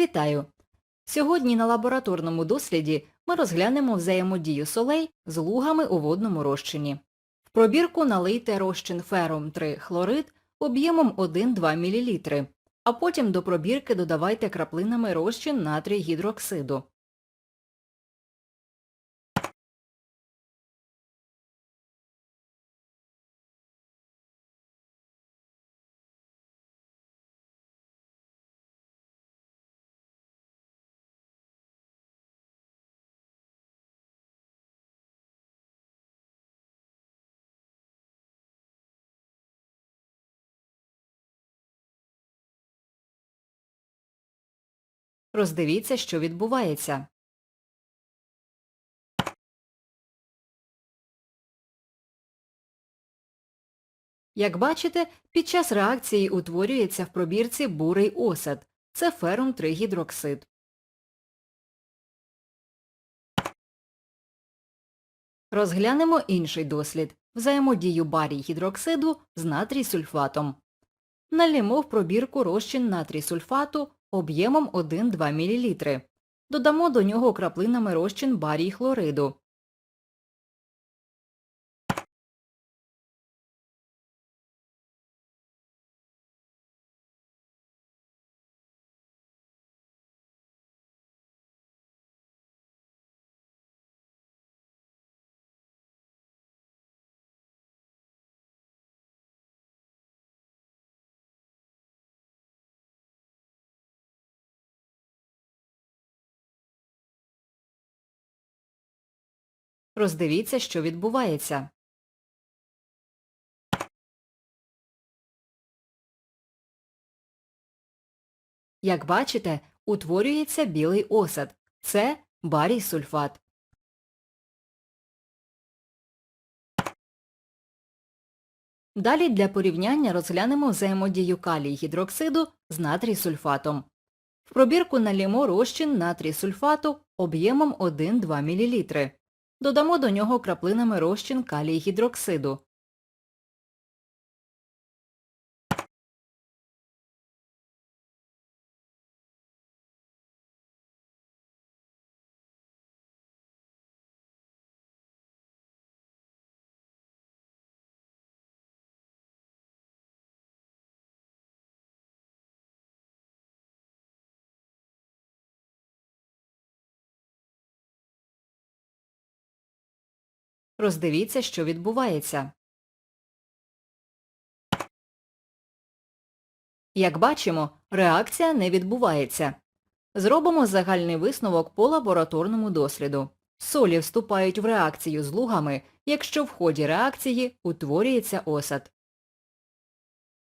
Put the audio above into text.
Вітаю! Сьогодні на лабораторному досліді ми розглянемо взаємодію солей з лугами у водному розчині. В пробірку налийте розчин ферум 3 хлорид об'ємом 1-2 мл, а потім до пробірки додавайте краплинами розчин натрій гідроксиду. Роздивіться, що відбувається. Як бачите, під час реакції утворюється в пробірці бурий осад. Це ферум 3 гідроксид. Розглянемо інший дослід – взаємодію барій гідроксиду з натрій сульфатом. Налємо в пробірку розчин натрій сульфату об'ємом 1-2 мл. Додамо до нього краплинами розчин барій хлориду. Роздивіться, що відбувається. Як бачите, утворюється білий осад. Це барій сульфат. Далі для порівняння розглянемо взаємодію калій гідроксиду з натрій сульфатом. В пробірку налімо розчин натрій сульфату об'ємом 1-2 мл. Додамо до нього краплинами розчин калій гідроксиду. Роздивіться, що відбувається. Як бачимо, реакція не відбувається. Зробимо загальний висновок по лабораторному досліду. Солі вступають в реакцію з лугами, якщо в ході реакції утворюється осад.